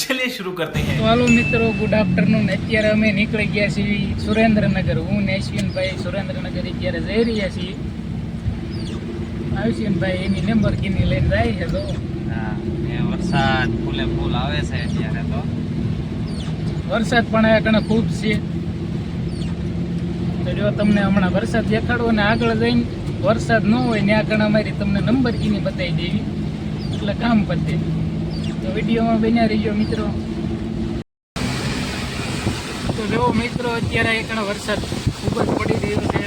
ચલિએ શરૂ કરતે હૈ. હાલો મિત્રો ગુડ આફ્ટરનૂન અત્યારે અમે નીકળી ગયા છીએ સુરેન્દ્રનગર. હું ને ભાઈ સુરેન્દ્રનગર અત્યારે જઈ રહ્યા છીએ. આયુષ્યનભાઈ એની નંબર લેમ્બરગીની લઈને જાય છે તો. હા વરસાદ ફૂલે ફૂલ આવે છે અત્યારે તો. વરસાદ પણ આ કણે ખૂબ છે. તો જો તમને હમણાં વરસાદ દેખાડો ને આગળ જઈને વરસાદ ન હોય ને આ કણે અમારી તમને નંબર નંબરગીની બતાવી દેવી. એટલે કામ પતે. તો વિડીયોમાં બન્યા રહીજો મિત્રો. તો જો મિત્રો અત્યારે એકણ વરસાદ ખૂબ જ પડી રહ્યો છે.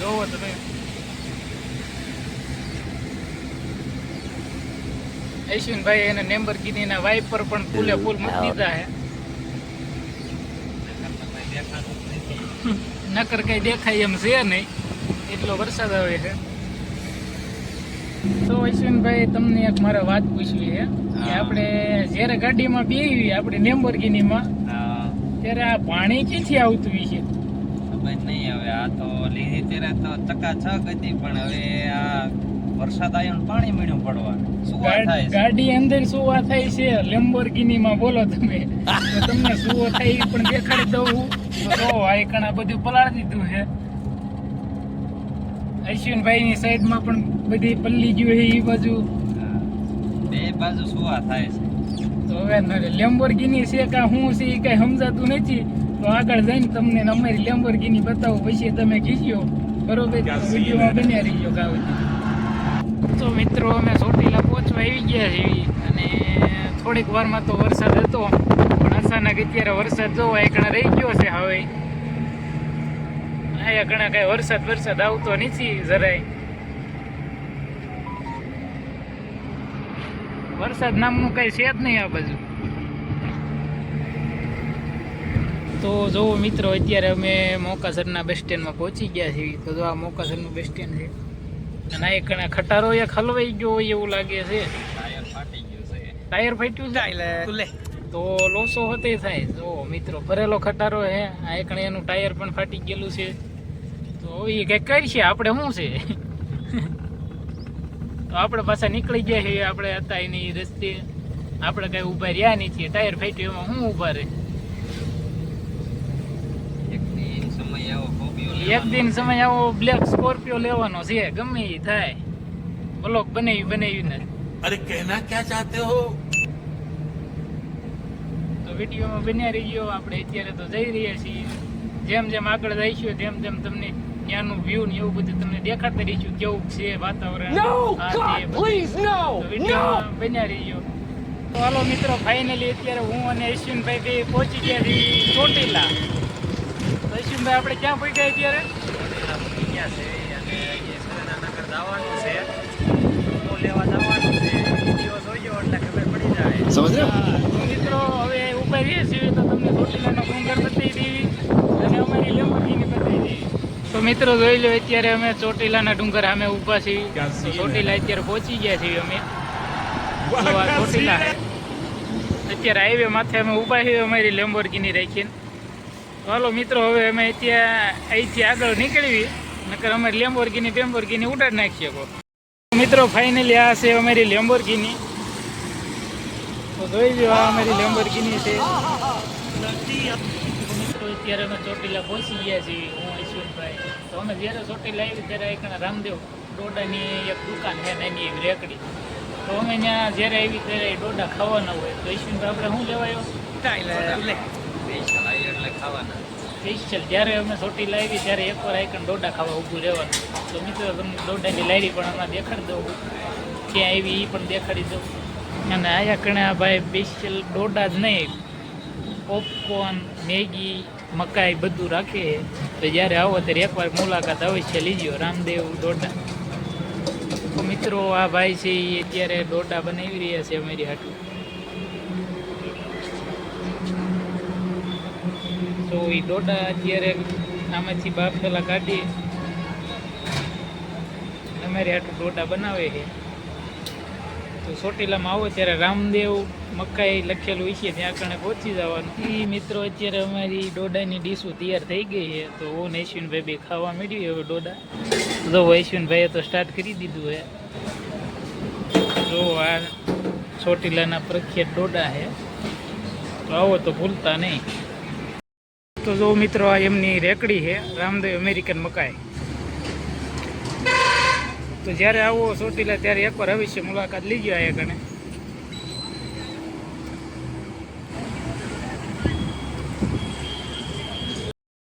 જોવો તમે. અશ્વિનભાઈ એને નેમ્બર કીધીના વાઇપર પણ ફૂલે ફૂલ મૂકી દીધા હે. નકર કઈ દેખાય એમ છે નહીં. એટલો વરસાદ આવે છે. તો અશ્વિનભાઈ તમને એક મારે વાત પૂછવી છે કે આપણે જ્યારે ગાડીમાં બેવી આપણે નેમ્બરગીનીમાં ત્યારે આ પાણી ક્યાંથી આવતું છે ખબર નહીં હવે આ તો લીધી ત્યારે તો ચકાચક હતી પણ હવે આ વરસાદ આવ્યો પાણી મળ્યું પડવા ગાડી અંદર સુવા થાય છે? લેમ્બોર્ગિનીમાં બોલો તમે. તમને સુવો થાય પણ દેખાડી દઉં તો જો આ કણા બધું પલાળી દીધું છે. અશ્વિનભાઈની સાઈડમાં પણ બધી પલ્લી ગયું છે એ બાજુ. હા. બે બાજુ સુવા થાય છે. તો હવે લેમ્બોર્ગિની છે કે શું છે એ કઈ સમજાતું નથી. તો આગળ જઈને તમને અમારી લેમ્બોર્ગિની બતાવો. પછી તમે ખીચ્યો બરોબર? વિડીયોમાં બન્યા રહી ગયો ગાવ તો મિત્રો અમે ચોટીલા પહોંચવા આવી ગયા છીએ. અને થોડીક વારમાં તો વરસાદ હતો. પણ અચાનક અત્યારે વરસાદ જોવા એકણા રહી ગયો છે હવે. અહીંયા ઘણા કઈ વરસાદ વરસાદ આવતો નથી જરાય. વરસાદ નામનું કઈ છે જ નહીં આ બાજુ. તો જો મિત્રો અત્યારે અમે મોકાસરના બસ સ્ટેન્ડમાં પહોંચી ગયા છીએ. તો જો આ મોકાસરનું બસ સ્ટેન્ડ છે. અને આ એક ખટારો એ ખલવાઈ ગયો હોય એવું લાગે છે. ટાયર ફાટી ગયું છે. ટાયર ફાટ્યું છે? તો લોસો હોતે થાય. જો મિત્રો ભરેલો ખટારો હે. આ એકણે એનું ટાયર પણ ફાટી ગયેલું છે. તો એ કંઈક કરશે આપણે શું છે? તો આપણે પાછા નીકળી ગયા છીએ આપણે હતા એની રસ્તે. આપણે કઈ ઊભા રહ્યા નહીં છીએ ટાયર ફાટ્યું એમાં શું ઊભા રહે? એક દિન સમય આવો બ્લેક સ્કોર્પિયો લેવાનો છે ગમે એ થાય. બ્લોક બનાવી બનાવીને અરે કહેના ક્યાં ચાહતે હો? તો વિડીયોમાં બન્યા રહીયો આપણે અત્યારે તો જઈ રહ્યા છીએ. જેમ જેમ આગળ જઈશું તેમ તેમ તમને ત્યાંનું વ્યૂ ને એવું બધું તમને દેખાડતા રહીશું કેવું છે વાતાવરણ તે બધું. તો વિડીયોમાં બન્યા રહીયો તો હાલો મિત્રો ફાઇનલી અત્યારે હું અને અશ્વિનભાઈ બે પહોંચી ગયા છીએ ચોટીલા. તો અશ્વિનભાઈ આપણે ક્યાં પહોંચ્યા અત્યારે? ક્યાં છે અને સુરેન્દ્રનગર જવાનું છે. હું લેવા જવાનું છે. વીડિયો જોઈજો એટલે ખબર પડી જાય. હા, તો મિત્રો હવે ઊભા રહીએ છીએ તો તમને ચોટીલાનો ડુંગર બતાવી દેવી અને અમારી લેમ્બોર્ગિની બતાવી દેવી તો મિત્રો જોઈ લો અત્યારે અમે ચોટીલાના ડુંગર અમે ઊભા છીએ. ચોટીલા અત્યારે પહોંચી ગયા છીએ અમે. ચોટીલા. અત્યારે હાઈવે માથે અમે ઊભા છીએ અમારી લેમ્બોર્ગીની રાખીને. ચાલો હાલો મિત્રો હવે અમે અત્યારે અહીંથી આગળ નીકળવી નકર અમારી લેમ્બોર્ગીની બેમ્બોર્ગીની ઉડાડી નાખીએ કો મિત્રો ફાઇનલી આ છે અમારી લેમ્બોર્ગીની તો જોઈ લો આ અમારી લેમ્બોર્ગીની છે. મિત્રો અત્યારે અમે ચોટીલા પહોંચી ગયા છીએ. તો અમે જ્યારે સોટી લાવી ત્યારે એક રામદેવ ડોડાની એક દુકાન છે એની એવી રેકડી. તો અમે ત્યાં જ્યારે આવી ત્યારે એ ડોડા ખાવાના હોય. તો ઈશ્વરભાઈ આપણે શું લેવાયો? એટલે ખાવાના. સ્પેશિયલ જ્યારે અમે સોટી લાવી ત્યારે એકવાર આઈકન ડોડા ખાવા ઊભું રહેવાનું. તો મિત્રો તમને ડોડાની લારી પણ હમણાં દેખાડી દઉં. ક્યાં આવી એ પણ દેખાડી દઉં. અને આયા કણે ભાઈ સ્પેશિયલ ડોડા જ નહીં. પોપકોર્ન મેગી મકાઈ બધું રાખે. છે. તો જ્યારે આવો ત્યારે એકવાર મુલાકાત અવશ્ય લીજો રામદેવ ડોડા. તો મિત્રો, આ ભાઈ છે એ અત્યારે ડોડા બનાવી રહ્યા છે અમારી હાટું. તો એ ડોડા અત્યારે આમાંથી બાફેલા કાઢી અમારી હાટું ડોડા બનાવે છે. તો ચોટીલામાં આવો ત્યારે રામદેવ મકાઈ લખેલું છે, ત્યાં કણે પહોંચી જવાનું. એ મિત્રો અત્યારે અમારી ડોડાની ડીશો તૈયાર થઈ ગઈ છે. તો હું ઐશ્વિનભાઈ બે ખાવા મળ્યું હવે ડોડા. જો ઐશ્વિનભાઈએ તો સ્ટાર્ટ કરી દીધું હે જો આ ચોટીલાના પ્રખ્યાત ડોડા છે. તો આવો તો ભૂલતા નહીં. તો જો મિત્રો આ એમની રેકડી છે, રામદેવ અમેરિકન મકાઈ. તો જ્યારે આવો ચોટીલા ત્યારે એકવાર અવશ્ય મુલાકાત લીજો આ કણે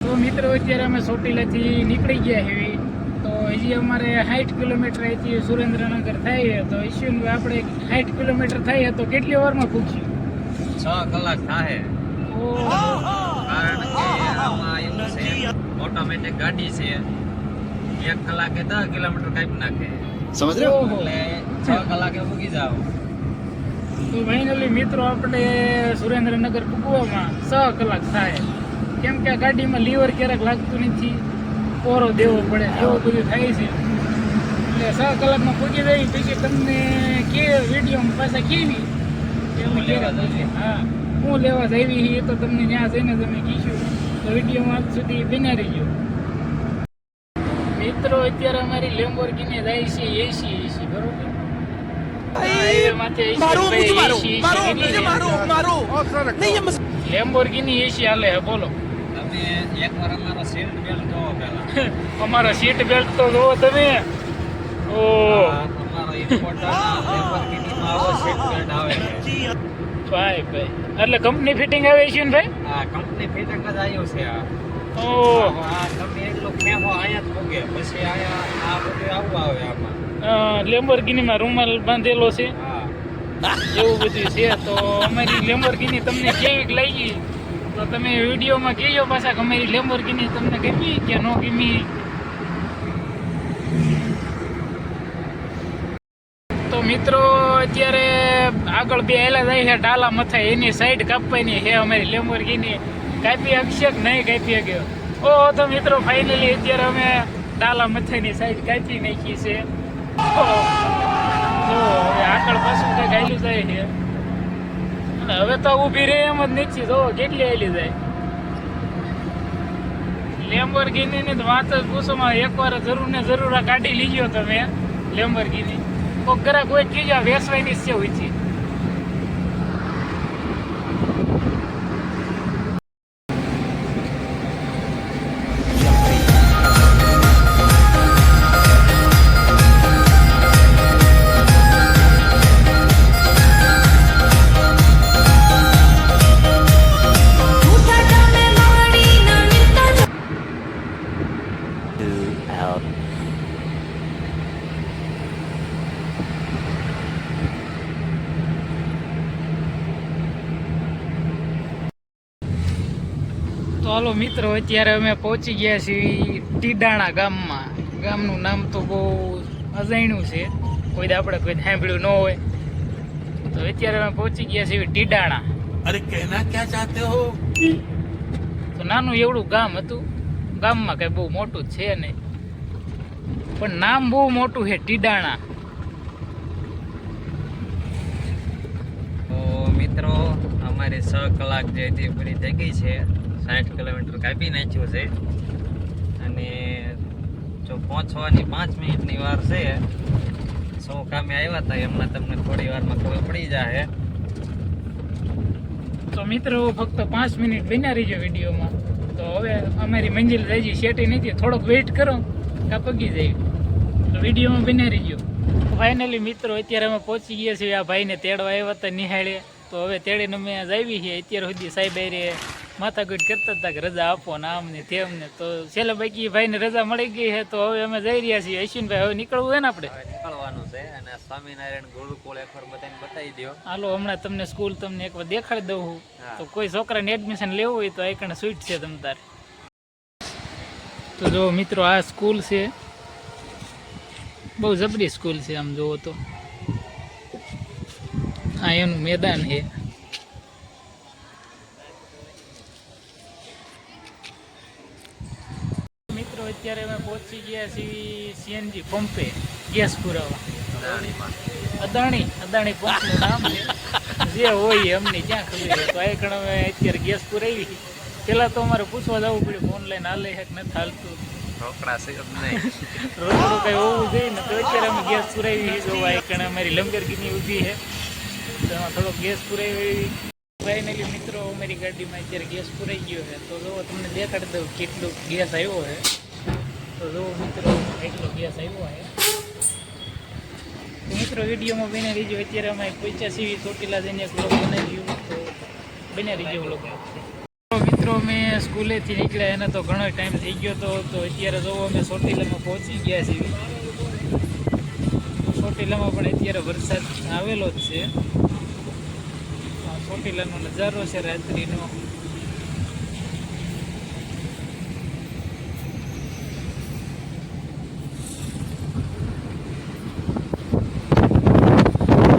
તો મિત્રો અત્યારે અમે ચોટીલાથી નીકળી ગયા છીએ તો હજી અમારે સાઠ કિલોમીટર અહીંથી સુરેન્દ્રનગર થાય તો ઈશ્વરભાઈ આપણે સાઠ કિલોમીટર થાય તો કેટલી વારમાં પૂછ્યું? છ કલાક થાય. કારણ કે આમાં એવું છે ઓટોમેટિક ગાડી છે. એક કલાકે દસ કિલોમીટર કાપી નાખે. સમજ રહ્યો? એટલે છ કલાકે પૂગી જાઓ. તો ફાઇનલી મિત્રો આપણે સુરેન્દ્રનગર પૂગવામાં છ કલાક થાય. કેમ કે ગાડીમાં લીવર ક્યારેક લાગતું નથી. કોરો દેવો પડે એવું બધું થાય છે. એટલે છ કલાકમાં પૂગી જાય પછી તમને કે વિડીયોમાં પાછા કેવી. એવું લેવા હા હું લેવા જઈ એ તો તમને ત્યાં જઈને તમે કીશું. તો વિડીયોમાં સુધી બિના ગયો મિત્રો અત્યારે અમારી લેમ્બોર્ગિની જાય છે એસી એસી બરોબર? લેમ્બોર્ગિની એસી હાલે બોલો. અમારો સીટ બેલ્ટ તો જોવો તમે. ઓ. ભાઈ ભાઈ. એટલે કંપની ફિટિંગ આવે છે ને ભાઈ? હા લેમ્બોર્ગીનીમાં રૂમાલ બાંધેલો છે. એવું બધું છે, તો અમારી લેમ્બોર્ગીની તમને કેવીક લાગી? તો તમે વિડીયોમાં કહેજો પાછા કે અમારી લેમ્બોર્ગીની તમને ગમી કે ન ગમી. તો મિત્રો, અત્યારે આગળ બે એલા જાય છે ડાલા મથા એની સાઈડ કાપવાની છે અમારી લેમ્બોર્ગીની કાપી શકશે નહીં કાપી શક્યો ઓ તો મિત્રો ફાઇનલી અત્યારે અમે ડાલા મથાઈની સાઈડ કાપી નાખી છે. તો હવે આગળ પાછું કંઈક આયલું જાય છે. હવે તો ઊભી રહે એમ જ નથી જો કેટલી આવેલી જાય? લેમ્બરગીનીની તો વાત જ પૂછો, માં એકવાર જરૂર ને જરૂર ગાડી લીજો તમે લેમ્બરગીની કોક ઘરે કોઈ ચીજ વેસવાની છે ઓછી ઉઠાટા તો હાલો મિત્રો અત્યારે અમે પહોંચી ગયા છીએ ટીડાણા ગામમાં. ગામનું નામ તો બહુ અજાણ્યું છે. કોઈ આપણે કોઈ સાંભળ્યું ન હોય. તો અત્યારે અમે પહોંચી ગયા છીએ ટીડાણા. અરે કહેના ક્યાં ચાહતે હો? તો નાનું એવડું ગામ હતું. ગામમાં કંઈ બહુ મોટું છે નહીં. પણ નામ બહુ મોટું છે ટીડાણા. મિત્રો અમારી છ કલાક જેથી પૂરી થઈ ગઈ છે. સાઠ કિલોમીટર કાપી નાખ્યું છે. અને જો પહોંચવાની પાંચ મિનિટની વાર છે, સૌ કામે આવ્યા હતા, એમના તમને થોડી વારમાં ખબર પડી જાય તો મિત્રો, ફક્ત પાંચ મિનિટ બન્યા રહીજો વિડીયોમાં. તો હવે અમારી મંજિલ જાય શેટી નથી થોડોક વેઇટ કરો, કા પગી જાય. તો વિડીયોમાં બન્યા રહીજો. ફાઇનલી મિત્રો, અત્યારે અમે પહોંચી ગયા છીએ, આ ભાઈને તેડવા આવ્યા હતા નિહાળે. તો હવે તેડીને અમે આવી છીએ, અત્યાર સુધી સાહેબ માથાકૂટ કરતા હતા કે રજા આપો ને આમ ને તેમ ને. તો છેલ્લે બાકી ભાઈને રજા મળી ગઈ છે તો હવે અમે જઈ રહ્યા છીએ. અશ્વિનભાઈ હવે નીકળવું હોય ને આપણે? નીકળવાનું છે અને સ્વામિનારાયણ ગુરુકુળ એકવાર બધાને બતાવી દો હાલો હમણાં તમને સ્કૂલ તમને એકવાર દેખાડી દઉં છું તો કોઈ છોકરાને એડમિશન લેવું હોય તો એકણ સ્વીટ છે તમ તારે. તો જો મિત્રો આ સ્કૂલ છે. બહુ જબરી સ્કૂલ છે આમ જુઓ તો. આ એનું મેદાન છે. અત્યારે અમે પહોંચી ગયા છીએ સીએનજી પંપે ગેસ પુરાવા. અદાણી અદાણી પંપનું નામ છે. જે હોય એમને ક્યાં ખબર હોય. તો આ કણ અમે અત્યારે ગેસ પુરાવી. પેલા તો અમારે પૂછવા જવું પડ્યું ઓનલાઈન હાલે છે કે નથી હાલતું? રોકડા છે નહીં? રોકડું કઈ હોવું જોઈએ ને? તો અત્યારે અમે ગેસ પુરાવી જોવા કણ અમારી લંબરગીની ઊભી છે. તો એમાં ગેસ પુરાવી. ફાઇનલી મિત્રો અમારી ગાડીમાં અત્યારે ગેસ પુરાઈ ગયો છે. તો જો તમને દેખાડી દઉં કેટલો ગેસ આવ્યો છે. તો જો મિત્રો, એટલો ગેસ આવ્યો તો મિત્રો, વિડીયોમાં બને રીજો અત્યારે અમે પૈસા સીવી ચોટીલા જઈને એક બ્લોગ બનાવ્યું. તો બને રીજો બ્લોગ મિત્રો મેં સ્કૂલેથી નીકળ્યા, એને તો ઘણો ટાઈમ થઈ ગયો તો અત્યારે જોવો અમે ચોટીલામાં પહોંચી ગયા છીએ. ચોટીલામાં પણ અત્યારે વરસાદ આવેલો જ છે. ચોટીલાનો નજારો છે રાત્રિનો.